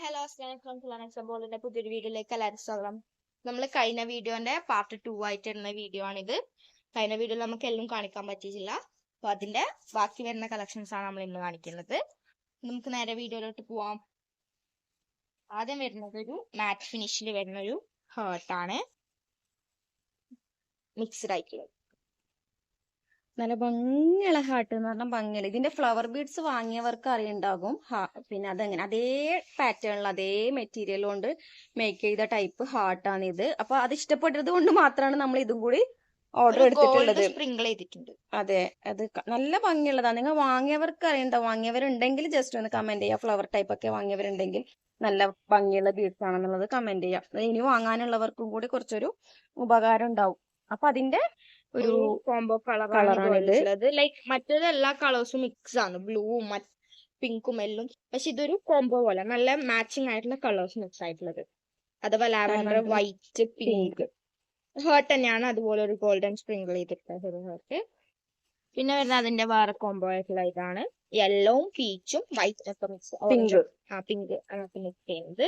Hello ബോളിന്റെ പുതിയൊരു വീഡിയോയിലേക്ക് എല്ലാവരും സ്വാഗതം. നമ്മൾ കഴിഞ്ഞ വീഡിയോന്റെ പാർട്ട് ടു ആയിട്ടുള്ള വീഡിയോ ആണിത്. കഴിഞ്ഞ വീഡിയോയിൽ നമുക്ക് എല്ലാം കാണിക്കാൻ പറ്റിയിട്ടില്ല. അപ്പൊ അതിന്റെ ബാക്കി വരുന്ന കളക്ഷൻസ് ആണ് നമ്മൾ ഇന്ന് കാണിക്കുന്നത്. നമുക്ക് നേരെ വീഡിയോയിലോട്ട് പോവാം. ആദ്യം വരുന്നത് ഒരു മാറ്റ് ഫിനിഷിൽ വരുന്ന ഒരു ഹേർട്ടാണ് മിക്സ്ഡ് ആയിട്ടുള്ളത്. നല്ല ഭംഗിയുള്ള ഹാർട്ട് എന്ന് പറഞ്ഞാൽ ഭംഗിയുള്ള ഇതിന്റെ ഫ്ലവർ ബീഡ്സ് വാങ്ങിയവർക്ക് അറിയുണ്ടാകും. പിന്നെ അതെങ്ങനെ? അതേ പാറ്റേണിൽ അതേ മെറ്റീരിയൽ കൊണ്ട് മേക്ക് ചെയ്ത ടൈപ്പ് ഹാർട്ടാണ് ഇത്. അപ്പൊ അത് ഇഷ്ടപ്പെട്ടത് കൊണ്ട് മാത്രമാണ് നമ്മൾ ഇതും കൂടി ഓർഡർ എടുത്തിട്ടുള്ളത്. സ്പ്രിങ്കിൾ ചെയ്തിട്ടുണ്ട്. അതെ അത് നല്ല ഭംഗിയുള്ളതാണ് നിങ്ങൾ വാങ്ങിയവർക്ക് അറിയണ്ട വാങ്ങിയവരുണ്ടെങ്കിൽ ജസ്റ്റ് ഒന്ന് കമന്റ് ചെയ്യാം. ഫ്ലവർ ടൈപ്പ് ഒക്കെ വാങ്ങിയവരുണ്ടെങ്കിൽ നല്ല ഭംഗിയുള്ള ബീഡ്സ് ആണെന്നുള്ളത് കമന്റ് ചെയ്യാം. ഇനി വാങ്ങാനുള്ളവർക്കും കൂടി കുറച്ചൊരു ഉപകാരം ഉണ്ടാവും. അപ്പൊ അതിന്റെ ഒരു കോംബോ colour കളറാണ് ആണിത്. ഉള്ളത് ലൈക്ക് മറ്റേത് എല്ലാ കളേഴ്സും മിക്സ് ആണ്. ബ്ലൂവും പിങ്കും എല്ലാം. പക്ഷെ ഇതൊരു കോംബോ പോലെ നല്ല മാച്ചിങ് ആയിട്ടുള്ള കളേഴ്സ് മിക്സ് ആയിട്ടുള്ളത്. അഥവാ ലാവൻഡർ വൈറ്റ് പിങ്ക് ഹേർട്ട് തന്നെയാണ് അതുപോലെ ഒരു ഗോൾഡൻ സ്പ്രിങ്കിൾ ചെയ്തിട്ടുള്ളത് ഒരു ഹേർട്ട് പിന്നെ വരുന്നത് അതിന്റെ വേറെ കോംബോ ആയിട്ടുള്ള ഇതാണ്. യെല്ലോവും പീച്ചും വൈറ്റും ഒക്കെ മിക്സ് പിങ്ക് ആ പിങ്ക് അങ്ങനത്തെ മിക്സ് ചെയ്യുന്നത്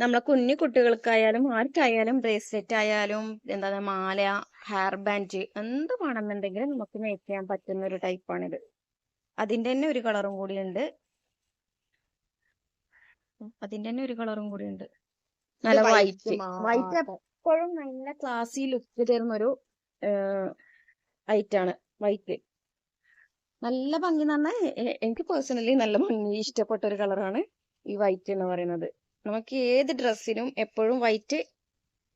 നമ്മളെ കുഞ്ഞു കുട്ടികൾക്കായാലും ആർക്കായാലും ബ്രേസ്ലെറ്റ് ആയാലും എന്താ മാല ഹെയർ ബാൻഡ് എന്ത് വേണമെന്നുണ്ടെങ്കിലും നമുക്ക് മേക്ക് ചെയ്യാൻ പറ്റുന്ന ഒരു ടൈപ്പാണിത് അതിന്റെ തന്നെ ഒരു കളറും കൂടി ഉണ്ട് അതിന്റെ തന്നെ ഒരു കളറും കൂടി ഉണ്ട് നല്ല വൈറ്റ് വൈറ്റ് എപ്പോഴും നല്ല ക്ലാസി ലുക്ക് തരുന്ന ഒരു ആണ്. വൈറ്റ് നല്ല ഭംഗി എന്ന് പറഞ്ഞാൽ എനിക്ക് പേഴ്സണലി നല്ല ഭംഗി ഇഷ്ടപ്പെട്ട ഒരു കളറാണ് ഈ വൈറ്റ് എന്ന് പറയുന്നത്. നമുക്ക് ഏത് ഡ്രസ്സിനും എപ്പോഴും വൈറ്റ്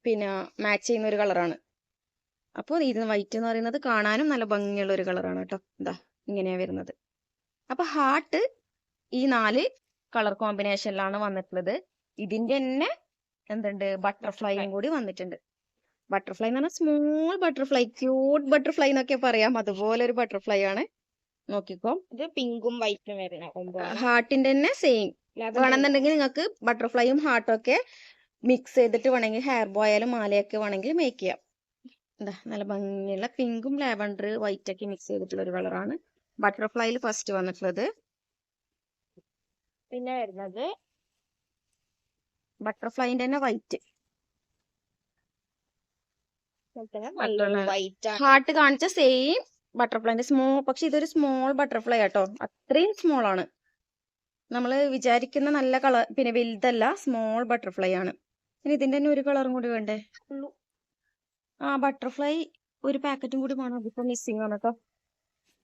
പിന്നെ മാച്ച് ചെയ്യുന്ന ഒരു കളറാണ് അപ്പോൾ ഇത് വൈറ്റ് എന്ന് പറയുന്നത് കാണാനും നല്ല ഭംഗിയുള്ള ഒരു കളറാണ് കേട്ടോ. എന്താ ഇങ്ങനെയാണ് വരുന്നത്. അപ്പൊ ഹാർട്ട് ഈ നാല് കളർ കോമ്പിനേഷനിലാണ് വന്നിട്ടുള്ളത്. ഇതിന്റെ തന്നെ എന്തുണ്ട്? ബട്ടർഫ്ലൈയും കൂടി വന്നിട്ടുണ്ട്. ബട്ടർഫ്ലൈ എന്ന് പറഞ്ഞാൽ സ്മോൾ ബട്ടർഫ്ലൈ ക്യൂട്ട് ബട്ടർഫ്ലൈ എന്നൊക്കെ പറയാം. അതുപോലെ ഒരു ബട്ടർഫ്ലൈ ആണ്. നോക്കിക്കോ. ഇത് പിങ്കും വൈറ്റും വരുന്ന ഹാർട്ടിന്റെ തന്നെ സെയിം വേണമെന്നുണ്ടെങ്കിൽ നിങ്ങൾക്ക് ബട്ടർഫ്ലൈയും ഹാർട്ടും ഒക്കെ മിക്സ് ചെയ്തിട്ട് വേണമെങ്കിൽ ഹെയർ ബോ ആയാലും മാലയൊക്കെ വേണമെങ്കിൽ മേക്ക് ചെയ്യാം. എന്താ നല്ല ഭംഗിയുള്ള പിങ്കും ലാവൻഡർ വൈറ്റ് ഒക്കെ മിക്സ് ചെയ്തിട്ടുള്ള ഒരു കളറാണ് ബട്ടർഫ്ലൈയിൽ ഫസ്റ്റ് വന്നിട്ടുള്ളത്. പിന്നെ വരുന്നത് ബട്ടർഫ്ലൈന്റെ തന്നെ. വൈറ്റ് ഹാർട്ട് കാണിച്ച സെയിം ബട്ടർഫ്ലൈന്റെ സ്മോൾ പക്ഷെ ഇതൊരു സ്മോൾ ബട്ടർഫ്ലൈ ആട്ടോ. അത്രയും സ്മോൾ ആണ്. നമ്മൾ വിചാരിക്കുന്ന നല്ല കളർ പിന്നെ വലുതല്ല സ്മോൾ ബട്ടർഫ്ലൈ ആണ്. ഇനി ഇതിന്റെ തന്നെ ഒരു കളറും കൂടി വേണ്ടേ? ആ ബട്ടർഫ്ലൈ ഒരു പാക്കറ്റും കൂടി വേണം. അതിപ്പോ മിസ്സിംഗ് ആണ് കേട്ടോ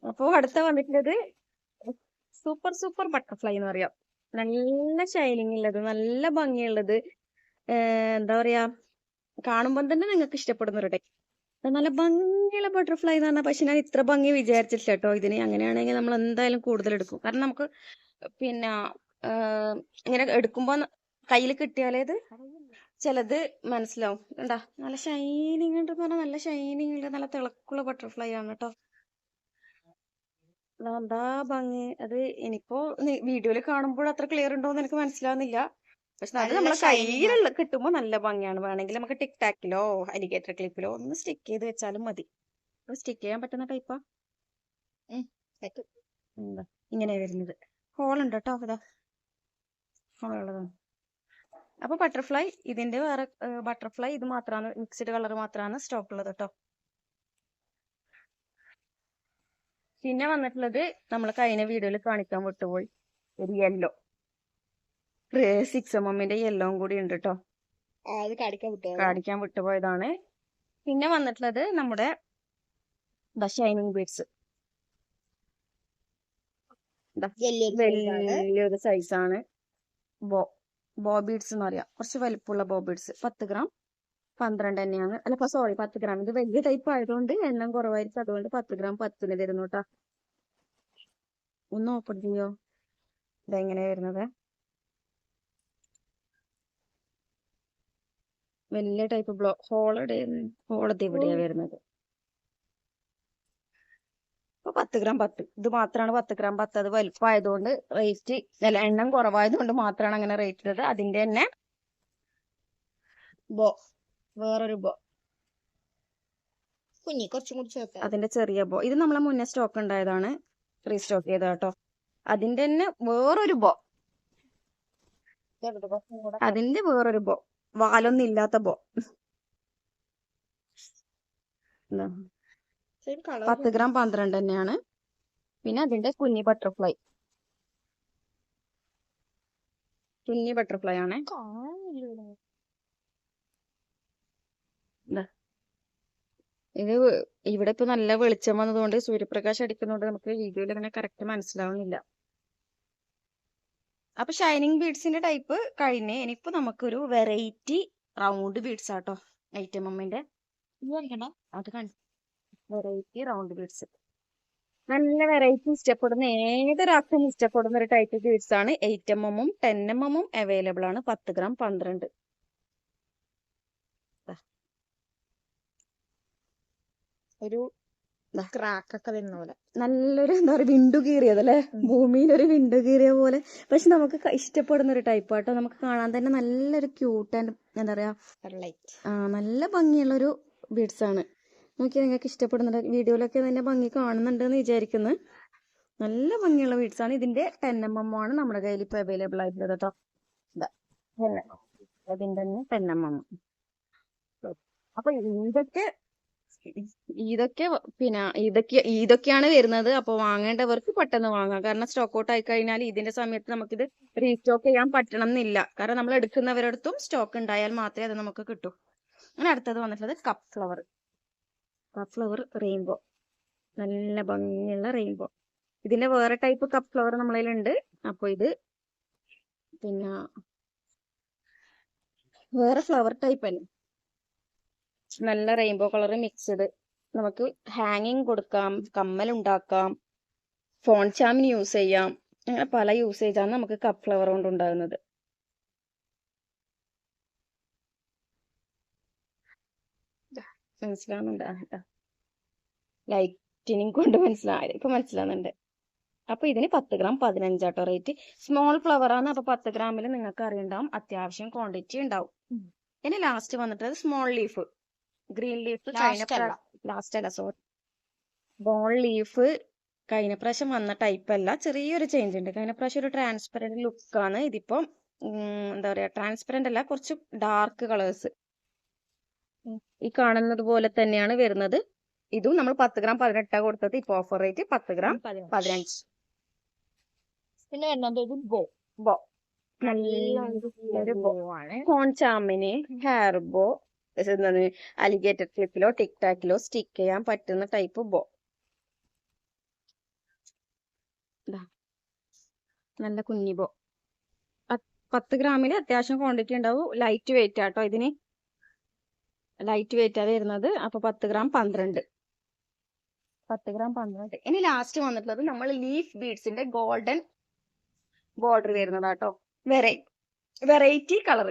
അപ്പോ അടുത്ത വന്നിട്ടുള്ളത് സൂപ്പർ സൂപ്പർ ബട്ടർഫ്ലൈ എന്ന് പറയാം. നല്ല ഷൈനിങ് ഉള്ളത് നല്ല ഭംഗിയുള്ളത്. എന്താ പറയാ കാണുമ്പോൾ തന്നെ നിങ്ങൾക്ക് ഇഷ്ടപ്പെടുന്ന ഒരു ടൈപ്പ് നല്ല ഭംഗിയുള്ള ബട്ടർഫ്ലൈ എന്ന് പറഞ്ഞാൽ പക്ഷെ ഞാൻ ഇത്ര ഭംഗി വിചാരിച്ചിട്ടില്ല കേട്ടോ ഇതിന് അങ്ങനെയാണെങ്കിൽ നമ്മൾ എന്തായാലും കൂടുതൽ എടുക്കും. കാരണം നമുക്ക് പിന്നെ ഇങ്ങനെ എടുക്കുമ്പോ കയ്യിൽ കിട്ടിയാലേ ഇത് ചിലത് മനസ്സിലാവും. കണ്ടാ? നല്ല ഷൈനിങ് ഉണ്ട് പറഞ്ഞാൽ നല്ല ഷൈനിങ് ഉണ്ട് നല്ല തിളക്കുള്ള ബട്ടർഫ്ലൈ ആണ് കേട്ടോ എന്താ ഭംഗി. അത് ഇനിയിപ്പോ വീഡിയോയിൽ കാണുമ്പോൾ അത്ര ക്ലിയർ ഉണ്ടോന്ന് എനിക്ക് മനസ്സിലാവുന്നില്ല. പക്ഷെ അത് നമ്മളെ കയ്യിലുള്ള കിട്ടുമ്പോൾ നല്ല ഭംഗിയാണ്. വേണമെങ്കിൽ നമുക്ക് ടിക് ടാക്കിലോ അലിഗേറ്റർ ക്ലിപ്പിലോ ഒന്ന് സ്റ്റിക്ക് ചെയ്ത് വെച്ചാലും മതി. സ്റ്റിക്ക് ചെയ്യാൻ പറ്റുന്ന ടൈപ്പാ ഇങ്ങനെ വരുന്നത്. ഹോൾ ഉണ്ട് കേട്ടോ അതാ. ഹോളുള്ളതാണ് അപ്പൊ ബട്ടർഫ്ലൈ ഇതിന്റെ വേറെ ബട്ടർഫ്ലൈ ഇത് മാത്രമാണ് മിക്സ്ഡ് കളർ മാത്രമാണ് സ്റ്റോക്ക് ഉള്ളത് കേട്ടോ പിന്നെ വന്നിട്ടുള്ളത് നമ്മൾ കഴിഞ്ഞ വീഡിയോയിൽ കാണിക്കാൻ വിട്ടുപോയി. ഒരു യെല്ലോ സിക്സ് എം എമ്മിന്റെ യെല്ലോ കൂടി ഉണ്ട് കേട്ടോ കാണിക്കാൻ വിട്ടുപോയതാണ്. പിന്നെ വന്നിട്ടുള്ളത് നമ്മുടെ ദ ഷൈനിങ് ബീഡ്സ് വലിയൊരു സൈസാണ് ബോ ബോ ബോബീഡ്സ് എന്ന് പറയാം. കുറച്ച് വലിപ്പമുള്ള ബോബീഡ്സ് പത്ത് ഗ്രാം പന്ത്രണ്ട് തന്നെയാണ്. അല്ല സോറി പത്ത് ഗ്രാം ഇത് വലിയ ടൈപ്പ് ആയതുകൊണ്ട് എണ്ണം കുറവായിരിക്കും. അതുകൊണ്ട് പത്ത് ഗ്രാം പത്തിന് തരുന്നു കേട്ടോ ഒന്ന് ഓപ്പൺ ചെയ്യോ? ഇതെങ്ങനെ വരുന്നത്. വലിയ ടൈപ്പ് ബ്ലോ ഹോളിഡേ ഹോളത് ഇവിടെയാ വരുന്നത്? പത്ത് ഗ്രാം പത്ത്. ഇത് മാത്രമാണ് പത്ത് ഗ്രാം പത്ത്. അത് വലുപ്പമായതുകൊണ്ട് റേറ്റ് അല്ല എണ്ണം കുറവായതുകൊണ്ട് മാത്രമാണ് അങ്ങനെ റേറ്റ് ചെയ്തത് അതിന്റെ തന്നെ ബോ വേറൊരു ബോ. കുഞ്ഞി കുറച്ചും കൂടി ചേർത്ത്. അതിന്റെ ചെറിയ ബോ. ഇത് നമ്മളെ മുന്നേ സ്റ്റോക്ക് ഉണ്ടായതാണ്. റീസ്റ്റോക്ക് ചെയ്തത് കേട്ടോ. അതിന്റെ തന്നെ വേറൊരു ബോ. അതിന്റെ വേറൊരു ബോ. വാലൊന്നും ഇല്ലാത്ത ബോ. പത്ത് ഗ്രാം പന്ത്രണ്ട് തന്നെയാണ്. പിന്നെ അതിന്റെ കുഞ്ഞി ബട്ടർഫ്ലൈ കുഞ്ഞി ബട്ടർഫ്ലൈ ആണേ. ഇത് ഇവിടെ ഇപ്പൊ നല്ല വെളിച്ചം വന്നതുകൊണ്ട് സൂര്യപ്രകാശം അടിക്കുന്നതുകൊണ്ട് നമുക്ക് വീഡിയോയിൽ അങ്ങനെ കറക്റ്റ് മനസ്സിലാവുന്നില്ല. അപ്പൊ ഷൈനിങ് ബീഡ്സിന്റെ ടൈപ്പ് കഴിഞ്ഞ് ഇനിയിപ്പോ നമുക്കൊരു വെറൈറ്റി റൗണ്ട് ബീഡ്സ് ആട്ടോ ഐറ്റം അമ്മേന്റെ അത് കണ്ടു വെറൈറ്റി റൗണ്ട് ബീഡ്സ് നല്ല വെറൈറ്റി ഇഷ്ടപ്പെടുന്ന ഏതൊരാൾക്കും ഇഷ്ടപ്പെടുന്ന ഒരു ടൈപ്പ് ബീഡ്സ് ആണ് എയ്റ്റ് എം എമ്മും ടെൻ എം എമ്മും അവൈലബിൾ ആണ്. പത്ത് ഗ്രാം പന്ത്രണ്ട്. ഒരു. വരുന്ന പോലെ. നല്ലൊരു എന്താ പറയുക വിണ്ടു കീറിയതല്ലേ. ഭൂമിയിൽ ഒരു വിണ്ടു കീറിയ പോലെ. പക്ഷെ നമുക്ക് ഇഷ്ടപ്പെടുന്ന ഒരു ടൈപ്പ് ആട്ടോ. നമുക്ക് കാണാൻ തന്നെ നല്ലൊരു ക്യൂട്ട് ആൻഡ് എന്താ പറയാ നല്ല ഭംഗിയുള്ള ഒരു ബീഡ്സ് ആണ്. നോക്കി നിങ്ങൾക്ക് ഇഷ്ടപ്പെടുന്നുണ്ട്. വീഡിയോയിലൊക്കെ തന്നെ ഭംഗി കാണുന്നുണ്ട് എന്ന് വിചാരിക്കുന്നു. നല്ല ഭംഗിയുള്ള വീഡ്സാണ് ആണ് ഇതിന്റെ ടെൻ എം എം ആണ് നമ്മുടെ കയ്യിൽ ഇപ്പൊ അവൈലബിൾ ആയിട്ടുള്ളത് കേട്ടോ. ഇതാ, 10. അതിന്റെ തന്നെ ടെൻ എം എം. അപ്പൊ ഇതൊക്കെ ഇതൊക്കെ പിന്നെ ഇതൊക്കെ ഇതൊക്കെയാണ് വരുന്നത്. അപ്പൊ വാങ്ങേണ്ടവർക്ക് പെട്ടെന്ന് വാങ്ങാം. കാരണം സ്റ്റോക്ക് ഔട്ട് ആയി കഴിഞ്ഞാൽ ഇതിന്റെ സമയത്ത് നമുക്കിത് റീസ്റ്റോക്ക് ചെയ്യാൻ പറ്റണം എന്നില്ല കാരണം നമ്മൾ എടുക്കുന്നവരടുത്തും സ്റ്റോക്ക് ഉണ്ടായാൽ മാത്രമേ അത് നമുക്ക് കിട്ടൂ. അങ്ങനെ അടുത്തത് വന്നിട്ടുള്ളത് cup flower cup flower rainbow നല്ല ഭംഗിയുള്ള റെയിൻബോ ഇതിന്റെ വേറെ ടൈപ്പ് കപ്പ് ഫ്ലവർ നമ്മളതിലുണ്ട് അപ്പൊ ഇത് പിന്നെ വേറെ ഫ്ലവർ ടൈപ്പ് അല്ലേ? നല്ല റെയിൻബോ കളർ മിക്സ്ഡ് നമുക്ക് ഹാങ്ങിങ് കൊടുക്കാം കമ്മൽ ഉണ്ടാക്കാം ഫോൺ ചാമിന് യൂസ് ചെയ്യാം. അങ്ങനെ പല യൂസേജാണ് നമുക്ക് കപ്പ് ഫ്ലവർ കൊണ്ട് ഉണ്ടാകുന്നത് മനസ്സിലാവുന്നുണ്ട്. ലൈറ്റിനിങ് കൊണ്ട് മനസ്സിലായി. ഇപ്പൊ മനസ്സിലാവുന്നുണ്ട്. അപ്പൊ ഇതിന് പത്ത് ഗ്രാം പതിനഞ്ചാട്ടോ. റേറ്റ് സ്മോൾ ഫ്ലവർ ആണ്. അപ്പൊ പത്ത് ഗ്രാമിൽ നിങ്ങൾക്ക് അറിയണ്ടാവും അത്യാവശ്യം ക്വാണ്ടിറ്റി ഉണ്ടാവും. ഇനി ലാസ്റ്റ് വന്നിട്ട് small leaf green leaf. Last അല്ല. സോറി ബോൾ ലീഫ് കഴിഞ്ഞ പ്രാവശ്യം വന്ന ടൈപ്പ് അല്ല. ചെറിയൊരു ചേഞ്ച് ഉണ്ട്. കഴിഞ്ഞ പ്രാവശ്യം ഒരു ട്രാൻസ്പെറന്റ് ലുക്ക് ആണ്. ഇതിപ്പം എന്താ പറയാ ട്രാൻസ്പെറന്റ് അല്ല കുറച്ച് ഡാർക്ക് കളേഴ്സ് ഈ കാണുന്നത് പോലെ തന്നെയാണ് വരുന്നത്. ഇതും നമ്മൾ പത്ത് ഗ്രാം പതിനെട്ടാ കൊടുത്തത്. ഇപ്പൊ ഓഫർ റേറ്റ് പത്ത് ഗ്രാം പതിനഞ്ച്. പിന്നെ വരുന്നത് ബോ ബോ നല്ലൊരു ബോ ആണ്. കോൺ ചാമിന് ഹെയർ ബോ എന്താണ് അലിഗേറ്റർ ക്ലിപ്പിലോ ടിക് ടാക്കിലോ സ്റ്റിക്ക് ചെയ്യാൻ പറ്റുന്ന ടൈപ്പ് ബോ നല്ല കുഞ്ഞി ബോ പത്ത് ഗ്രാമിൽ അത്യാവശ്യം ക്വാണ്ടിറ്റി ഉണ്ടാവും. ലൈറ്റ് വെയിറ്റ് ആട്ടോ ഇതിന്. ലൈറ്റ് വെയിറ്റാണ് വരുന്നത്. അപ്പൊ പത്ത് ഗ്രാം പന്ത്രണ്ട്. പത്ത് ഗ്രാം പന്ത്രണ്ട്. ഇനി ലാസ്റ്റ് വന്നിട്ടുള്ളത് നമ്മൾ ലീഫ് ബീഡ്സിന്റെ ഗോൾഡൻ ബോർഡർ വരുന്നതാട്ടോ. വെറൈ വെറൈറ്റി കളർ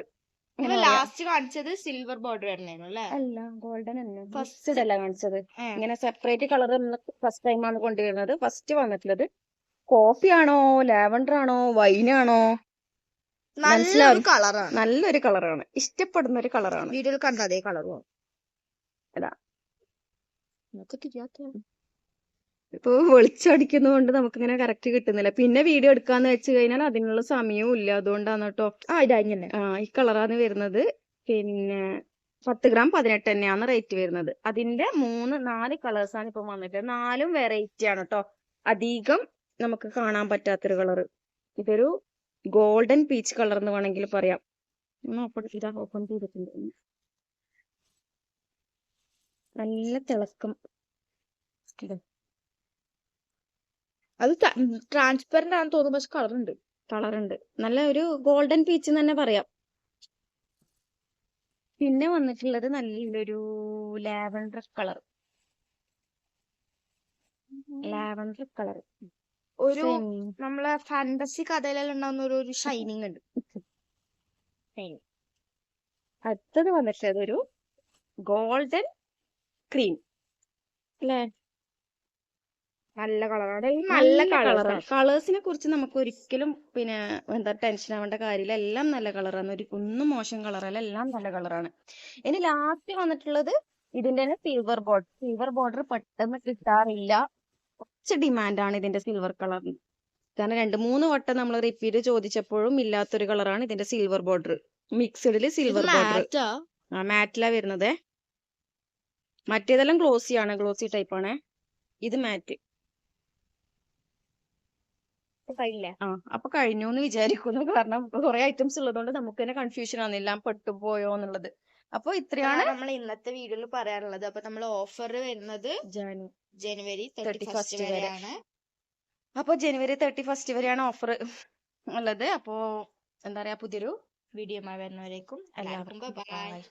ലാസ്റ്റ് കാണിച്ചത് സിൽവർ ബോർഡർ അല്ലേ? അല്ല ഗോൾഡൻ തന്നെ ഫസ്റ്റ് അല്ല കാണിച്ചത്. ഇങ്ങനെ സെപ്പറേറ്റ് കളർ ഫസ്റ്റ് ടൈമാണ് ആണ് കൊണ്ടുവരുന്നത്. ഫസ്റ്റ് വന്നിട്ടുള്ളത് കോഫി ആണോ ലാവൻഡർ ആണോ വൈൻ ആണോ? നല്ലൊരു. കളറാണ്. നല്ലൊരു കളറാണ്. ഇഷ്ടപ്പെടുന്ന ഒരു കളറാണ്. വീഡിയോയിൽ കണ്ട അതേ കളറും ഇപ്പൊ നമുക്ക് കൊണ്ട് നമുക്കിങ്ങനെ കറക്റ്റ് കിട്ടുന്നില്ല. പിന്നെ വീഡിയോ എടുക്കാന്ന് വെച്ച് കഴിഞ്ഞാൽ അതിനുള്ള സമയവും ഇല്ല. അതുകൊണ്ടാണ് കേട്ടോ ആ ഇതാ ഇങ്ങനെ ആ ഈ കളറാണ് വരുന്നത്. പിന്നെ പത്ത് ഗ്രാം പതിനെട്ട് തന്നെയാണ് റേറ്റ് വരുന്നത്. അതിന്റെ മൂന്ന് നാല് കളേഴ്സ് ആണ് ഇപ്പൊ വന്നിട്ടുള്ളത്. നാലും വെറൈറ്റി ആണ് കേട്ടോ അധികം നമുക്ക് കാണാൻ പറ്റാത്തൊരു കളർ ഇതൊരു ഗോൾഡൻ പീച്ച് കളർ എന്ന് വേണമെങ്കിൽ പറയാം. ഓപ്പൺ ഇതാ ഓപ്പൺ ചെയ്തിട്ടുണ്ട്. നല്ല തിളക്കം. അത് ട്രാൻസ്പെറന്റ് ആണെന്ന് തോന്നുന്നു പക്ഷെ കളറുണ്ട്. കളറുണ്ട്. നല്ല ഒരു ഗോൾഡൻ പീച്ച് എന്ന് തന്നെ പറയാം. പിന്നെ വന്നിട്ടുള്ളത് നല്ലൊരു ലാവൻഡർ കളർ. Lavender colour. ഒരു നമ്മളെ ഫാന്റസി കഥയിലെല്ലാം ഉണ്ടാവുന്ന ഒരു ഒരു ഷൈനിങ് ഉണ്ട്. അടുത്തത് വന്നിട്ട് അതൊരു ഗോൾഡൻ ക്രീം അല്ലേ? നല്ല കളറാണ് നല്ല കളറാണ് കളേഴ്സിനെ കുറിച്ച് നമുക്ക് ഒരിക്കലും പിന്നെ എന്താ ടെൻഷൻ ആവേണ്ട കാര്യമില്ല. എല്ലാം നല്ല കളറാണ് ഒരു ഒന്നും മോശം കളറല്ല എല്ലാം നല്ല കളറാണ് ഇനി ലാസ്റ്റ് വന്നിട്ടുള്ളത് ഇതിന്റെ തന്നെ സിൽവർ ബോർഡർ സിൽവർ ബോർഡർ പെട്ടെന്ന് കിട്ടാറില്ല. കുറച്ച് ഡിമാൻഡ് ആണ് ഇതിന്റെ സിൽവർ കളറിന് കാരണം രണ്ട് മൂന്ന് വട്ടം നമ്മൾ റിപ്പീറ്റ് ചോദിച്ചപ്പോഴും ഇല്ലാത്തൊരു കളറാണ് ഇതിന്റെ സിൽവർ ബോർഡർ മിക്സഡിൽ സിൽവർ ബോർഡർ മാറ്റാ ആ? മാറ്റിലാ വരുന്നതേ. മറ്റേതെല്ലാം ഗ്ലോസി ആണ് ഗ്ലോസി ടൈപ്പ് ആണ്. ഇത് മാറ്റ് ആ അപ്പൊ കഴിഞ്ഞു എന്ന് വിചാരിക്കുന്നു. കാരണം കുറെ ഐറ്റംസ് ഉള്ളതുകൊണ്ട് നമുക്ക് തന്നെ കൺഫ്യൂഷൻ ആണെന്നില്ല പെട്ടുപോയോ എന്നുള്ളത്. അപ്പൊ ഇത്രയാണ് നമ്മൾ ഇന്നത്തെ വീഡിയോയിൽ പറയാനുള്ളത്. അപ്പൊ നമ്മൾ ഓഫർ വരുന്നത് ജാനു ജനുവരി 31st തേർട്ടി ഫസ്റ്റ് വരെയാണ്. അപ്പൊ ജനുവരി തേർട്ടി ഫസ്റ്റ് വരെയാണ് ഓഫർ ഉള്ളത്. അപ്പോ എന്താ പറയാ പുതിയൊരു വീഡിയോ വരുന്നവരേക്കും എല്ലാവർക്കും ബൈ.